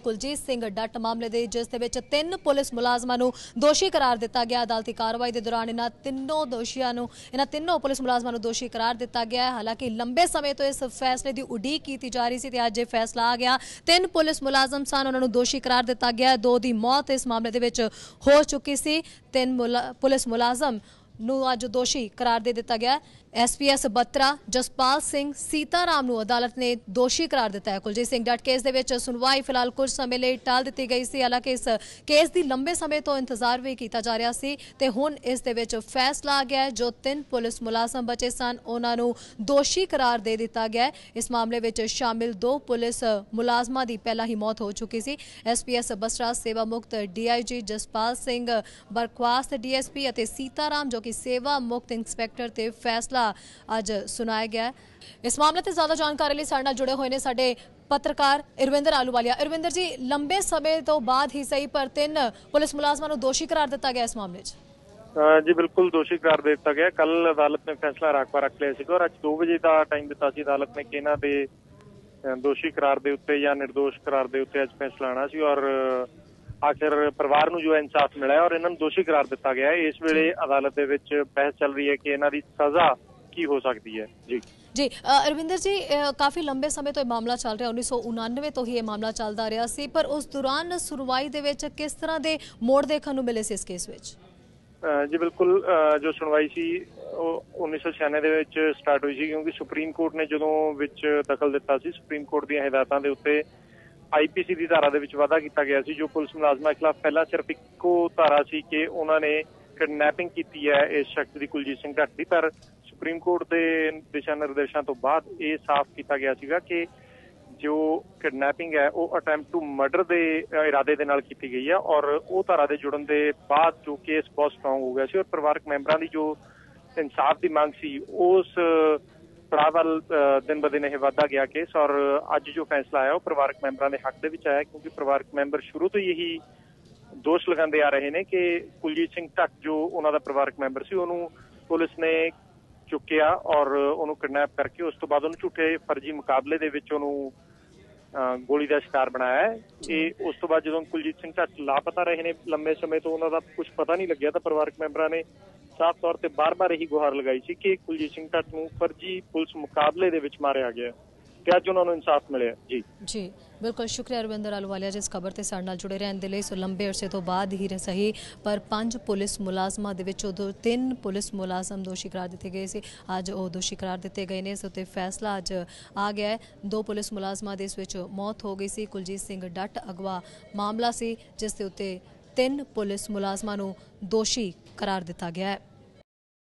ਕੁਲਜੀਤ ਸਿੰਘ ਡੱਟ ਮਾਮਲੇ ਦੇ, ਜਿਸ ਦੇ ਵਿੱਚ ਤਿੰਨ ਪੁਲਿਸ ਮੁਲਾਜ਼ਮਾਂ ਨੂੰ ਦੋਸ਼ੀ ਕਰਾਰ ਦਿੱਤਾ ਗਿਆ। ਅਦਾਲਤੀ ਕਾਰਵਾਈ ਦੇ ਦੌਰਾਨ ਇਹਨਾਂ ਤਿੰਨੋਂ ਦੋਸ਼ੀਆਂ ਨੂੰ, ਇਹਨਾਂ ਤਿੰਨੋਂ ਪੁਲਿਸ ਮੁਲਾਜ਼ਮਾਂ ਨੂੰ ਦੋਸ਼ੀ ਕਰਾਰ ਦਿੱਤਾ ਗਿਆ ਹਾਲਾਂਕਿ ਲੰਬੇ ਸਮੇਂ ਤੋਂ ਇਸ ਫੈਸਲੇ ਦੀ ਉਡੀਕ ਕੀਤੀ ਜਾ ਰਹੀ ਸੀ ਤੇ ਅੱਜ ਇਹ ਫੈਸਲਾ ਆ ਗਿਆ। ਤਿੰਨ ਪੁਲਿਸ ਮੁਲਾਜ਼ਮ ਸਨ, ਉਹਨਾਂ ਨੂੰ ਦੋਸ਼ੀ ਕਰਾਰ ਦਿੱਤਾ ਗਿਆ। ਦੋ ਦੀ ਮੌਤ ਇਸ ਮਾਮਲੇ ਦੇ ਵਿੱਚ ਹੋ ਚੁੱਕੀ ਸੀ। ਤਿੰਨ ਮੁਲਾ- ਪੁਲਿਸ ਮੁਲਾਜ਼ਮ ਨੂੰ ਅੱਜ ਦੋਸ਼ੀ ਕਰਾਰ ਦੇ ਦਿੱਤਾ ਗਿਆ। ਐਸਪੀਐਸ ਬੱਤਰਾ ਜਸਪਾਲ ਸਿੰਘ ਸੀਤਾਰਾਮ ਨੂੰ ਅਦਾਲਤ ਨੇ ਦੋਸ਼ੀ ਕਰਾਰ ਦਿੱਤਾ ਹੈ। ਕੁਲਜੀਤ ਸਿੰਘ ਡੱਟ ਕੇਸ ਦੇ ਵਿੱਚ ਸੁਣਵਾਈ ਫਿਲਹਾਲ ਕੁਝ ਸਮੇਂ ਲਈ ਟਾਲ ਦਿੱਤੀ ਗਈ ਸੀ। ਹਾਲਾਂਕਿ ਇਸ ਕੇਸ ਦੀ ਲੰਬੇ ਸਮੇਂ ਤੋਂ ਇੰਤਜ਼ਾਰ ਵੀ ਕੀਤਾ ਜਾ ਰਿਹਾ ਸੀ ਤੇ ਹੁਣ ਇਸ ਦੇ ਵਿੱਚ ਫੈਸਲਾ ਆ ਗਿਆ ਹੈ, ਜੋ ਤਿੰਨ ਪੁਲਿਸ ਮੁਲਾਜ਼ਮ ਬਚੇ ਸਨ। ਉਹਨਾਂ ਨੂੰ ਦੋਸ਼ੀ ਕਰਾਰ ਦੇ ਦਿੱਤਾ ਗਿਆ ਹੈ। ਇਸ ਮਾਮਲੇ ਵਿੱਚ ਸ਼ਾਮਿਲ ਦੋ ਪੁਲਿਸ ਮੁਲਾਜ਼ਮਾਂ ਦੀ ਪਹਿਲਾਂ ਹੀ ਮੌਤ ਹੋ ਚੁੱਕੀ ਸੀ। ਐਸਪੀਐਸ ਬਸਰਾ ਸੇਵਾ ਮੁਕਤ ਡੀਆਈਜੀ ਜਸਪਾਲ ਸਿੰਘ ਬਰਖਵਾਸਤ ਡੀਐਸਪੀ ਅਤੇ ਸੀਤਾਰਾਮ ਜੋ ਕਿ ਸੇਵਾ ਮੁਕਤ ਇੰਸਪੈਕਟਰ ਤੇ ਫੈਸਲਾ ਅੱਜ ਸੁਣਾਇਆ ਗਿਆ ਇਸ ਮਾਮਲੇ ਤੇ ਜ਼ਿਆਦਾ ਜਾਣਕਾਰੀ ਲਈ ਸਾਡੇ ਨਾਲ ਜੁੜੇ ਹੋਏ ਨੇ ਸਾਡੇ ਪੱਤਰਕਾਰ ਇਰਵਿੰਦਰ ਆਲੂਵਾਲੀਆ। ਇਰਵਿੰਦਰ ਜੀ, ਲੰਬੇ ਸਮੇਂ ਤੋਂ ਬਾਅਦ ਹੀ ਸਹੀ ਪਰ ਤਿੰਨ ਪੁਲਿਸ ਮੁਲਾਜ਼ਮਾਂ ਨੂੰ ਦੋਸ਼ੀ ਕਰਾਰ ਦਿੱਤਾ ਗਿਆ ਇਸ ਮਾਮਲੇ 'ਚ। ਜੀ, ਬਿਲਕੁਲ ਦੋਸ਼ੀ ਕਰਾਰ ਦੇ ਦਿੱਤਾ ਗਿਆ। ਕੱਲ ਅਦਾਲਤ ਨੇ ਫੈਸਲਾ ਰਾਖਵਾ ਰੱਖ ਲਿਆ ਸੀਗਾ ਔਰ ਅੱਜ 2 ਵਜੇ ਦਾ ਟਾਈਮ ਦਿੱਤਾ ਸੀ। ਅਦਾਲਤ ਨੇ ਕਿ ਇਹਨਾਂ ਦੇ ਦੋਸ਼ੀ ਕਰਾਰ ਦੇ ਉੱਤੇ ਜਾਂ નિર્ਦੋਸ਼ ਕਰਾਰ ਦੇ ਉੱਤੇ ਅੱਜ ਫੈਸਲਾ ਆਣਾ ਸੀ ਔਰ ਆਖਿਰ ਪਰਿਵਾਰ ਨੂੰ ਜੋ ਇਨਸਾਫ ਮਿਲਿਆ ਔਰ ਇਹਨਾਂ ਨੂੰ ਦੋਸ਼ੀ ਕਰਾਰ ਦਿੱਤਾ ਗਿਆ ਇਸ ਵੇਲੇ ਅਦਾਲਤ ਦੇ ਵਿੱਚ ਬਹਿਸ ਚੱਲ ਰਹੀ ਹੈ ਕਿ ਇਹਨਾਂ ਦੀ ਸਜ਼ਾ ਕੀ ਹੋ ਸਕਦੀ ਹੈ? ਜੀ। ਜੀ ਅਰਵਿੰਦਰ ਜੀ ਕਾਫੀ ਲੰਬੇ ਸਮੇਂ ਤੋਂ ਇਹ ਮਾਮਲਾ ਚੱਲ ਰਿਹਾ 1999 ਤੋਂ ਹੀ ਇਹ ਮਾਮਲਾ ਚੱਲਦਾ ਰਿਹਾ ਸੀ ਪਰ ਉਸ ਦੌਰਾਨ ਸੁਣਵਾਈ ਦੇ ਵਿੱਚ ਕਿਸ ਤਰ੍ਹਾਂ ਦੇ ਮੋੜ ਦੇਖਣ ਨੂੰ ਮਿਲੇ ਸੀ ਇਸ ਕੇਸ ਵਿੱਚ? ਜੀ ਬਿਲਕੁਲ ਜੋ ਸੁਣਵਾਈ ਸੀ ਉਹ 1996 ਦੇ ਵਿੱਚ ਸਟਾਰਟ ਹੋਈ ਸੀ ਕਿਉਂਕਿ ਸੁਪਰੀਮ ਕੋਰਟ ਨੇ ਜਦੋਂ ਵਿੱਚ ਦਖਲ ਦਿੱਤਾ ਸੀ ਸੁਪਰੀਮ ਕੋਰਟ ਦੀਆਂ ਹਦਾਇਤਾਂ ਦੇ ਉੱਤੇ ਆਈਪੀਸੀ ਦੀ ਧਾਰਾ ਦੇ ਵਿੱਚ ਵਾਅਦਾ ਕੀਤਾ ਗਿਆ ਸੀ ਜੋ ਪੁਲਿਸ ਮੁਲਾਜ਼ਮਾਂ ਖਿਲਾਫ ਪਹਿਲਾਂ ਸਿਰਫ ਇੱਕੋ ਧਾਰਾ ਸੀ ਕਿ ਉਹਨਾਂ ਨੇ ਕਿਡਨੈਪਿੰਗ ਕੀਤੀ ਹੈ ਇਸ ਸ਼ਖਸ ਦੀ ਕੁਲਜੀਤ ਸਿੰਘ ਢੱਟ ਦੀ ਪਰ ਸੁਪਰੀਮ ਕੋਰਟ ਦੇ ਦਿਸ਼ਾ ਨਿਰਦੇਸ਼ਾਂ ਤੋਂ ਬਾਅਦ ਇਹ ਸਾਫ਼ ਕੀਤਾ ਗਿਆ ਸੀਗਾ ਕਿ ਜੋ ਕਿਡਨੈਪਿੰਗ ਹੈ ਉਹ ਅਟੈਂਪਟ ਟੂ ਮਰਡਰ ਦੇ ਇਰਾਦੇ ਦੇ ਨਾਲ ਕੀਤੀ ਗਈ ਹੈ ਔਰ ਉਹ ਧਾਰਾ ਦੇ ਜੁੜਨ ਦੇ ਬਾਅਦ ਜੋ ਕੇਸ ਬਹੁਤ ਸਟਰੋਂਗ ਹੋ ਗਿਆ ਸੀ ਔਰ ਪਰਿਵਾਰਕ ਮੈਂਬਰਾਂ ਦੀ ਜੋ ਇਨਸਾਫ ਦੀ ਮੰਗ ਸੀ ਉਸ ਪੜਾਅ ਵੱਲ ਅ, ਦਿਨ ਬ ਦਿਨ ਇਹ ਵਾਧਾ ਗਿਆ ਕੇਸ ਔਰ ਅੱਜ ਜੋ ਫੈਸਲਾ ਆਇਆ ਉਹ ਪਰਿਵਾਰਕ ਮੈਂਬਰਾਂ ਦੇ ਹੱਕ ਦੇ ਵਿੱਚ ਆਇਆ ਕਿਉਂਕਿ ਪਰਿਵਾਰਕ ਮੈਂਬਰ ਸ਼ੁਰੂ ਤੋਂ ਹੀ ਇਹੀ ਦੋਸ਼ ਲਗਾਉਂਦੇ ਆ ਰਹੇ ਨੇ ਕਿ ਕੁਲਜੀਤ ਸਿੰਘ ਢੱਟ ਜੋ ਉਹਨਾਂ ਦਾ ਪਰਿਵਾਰਕ ਮੈਂਬਰ ਸੀ ਉਹਨੂੰ ਪੁਲਿਸ ਨੇ ਚੁੱਕਿਆ ਔਰ ਉਹਨੂੰ ਕਿਡਨੈਪ ਕਰਕੇ ਉਸ ਤੋਂ ਬਾਅਦ ਉਹਨੂੰ ਝੂਠੇ ਫਰਜ਼ੀ ਮੁਕਾਬਲੇ ਦੇ ਵਿੱਚ ਉਹਨੂੰ ਗੋਲੀ ਦਾ ਸ਼ਿਕਾਰ ਬਣਾਇਆ ਹੈ। ਇਹ ਉਸ ਤੋਂ ਬਾਅਦ ਜਦੋਂ ਕੁਲਜੀਤ ਸਿੰਘ ਢੱਟ ਲਾਪਤਾ ਰਹੇ ਨੇ ਲੰਮੇ ਸਮੇਂ ਤੋਂ ਉਹਨਾਂ ਦਾ ਕੁਝ ਪਤਾ ਨਹੀਂ ਲੱਗਿਆ ਤਾਂ ਪਰਿਵਾਰਕ ਮੈਂਬਰਾਂ ਨੇ ਸਾਫ਼ ਤੌਰ ਤੇ ਬਾਰ-ਬਾਰ ਇਹੀ ਗੁਹਾਰ ਲਗਾਈ ਸੀ ਕਿ ਕੁਲਜੀਤ ਸਿੰਘ ਢੱਟ ਨੂੰ ਫਰਜ਼ੀ ਪੁਲਿਸ ਮੁਕਾਬਲੇ ਦੇ ਵਿੱਚ ਮਾਰਿਆ ਗਿਆ। ਤੇ ਅੱਜ ਉਹਨਾਂ ਨੂੰ ਇਨਸਾਫ ਮਿਲਿਆ ਜੀ। ਜੀ, ਬਿਲਕੁਲ ਸ਼ੁਕਰੀਆ ਰਵਿੰਦਰ ਆਲੂਵਾਲੀਆ ਜਿਸ ਖਬਰ ਤੇ ਸਾਡੇ ਨਾਲ ਜੁੜੇ ਰਹਿਣ ਦੇ ਲਈ। ਸੋ ਲੰਬੇ ਅਰਸੇ ਤੋਂ ਬਾਅਦ ਹੀ ਸਹੀ, ਪਰ ਪੰਜ ਪੁਲਿਸ ਮੁਲਾਜ਼ਮਾਂ ਦੇ ਵਿੱਚੋਂ ਦੋ ਤਿੰਨ ਪੁਲਿਸ ਮੁਲਾਜ਼ਮ ਦੋਸ਼ੀ ਕਰਾਰ ਦਿੱਤੇ ਗਏ ਸੀ। ਅੱਜ ਉਹ ਦੋਸ਼ੀ ਕਰਾਰ ਦਿੱਤੇ ਗਏ ਨੇ, ਇਸ ਉੱਤੇ ਫੈਸਲਾ ਅੱਜ ਆ ਗਿਆ ਹੈ। ਦੋ ਪੁਲਿਸ ਮੁਲਾਜ਼ਮਾਂ ਦੇ ਇਸ ਵਿੱਚ ਮੌਤ ਹੋ ਗਈ ਸੀ। ਕੁਲਜੀਤ ਸਿੰਘ ਡੱਟ ਅਗਵਾ ਮਾਮਲਾ ਸੀ, ਜਿਸ ਦੇ ਉੱਤੇ ਤਿੰਨ ਪੁਲਿਸ ਮੁਲਾਜ਼ਮਾਂ ਨੂੰ ਦੋਸ਼ੀ ਕਰਾਰ ਦਿੱਤਾ ਗਿਆ ਹੈ।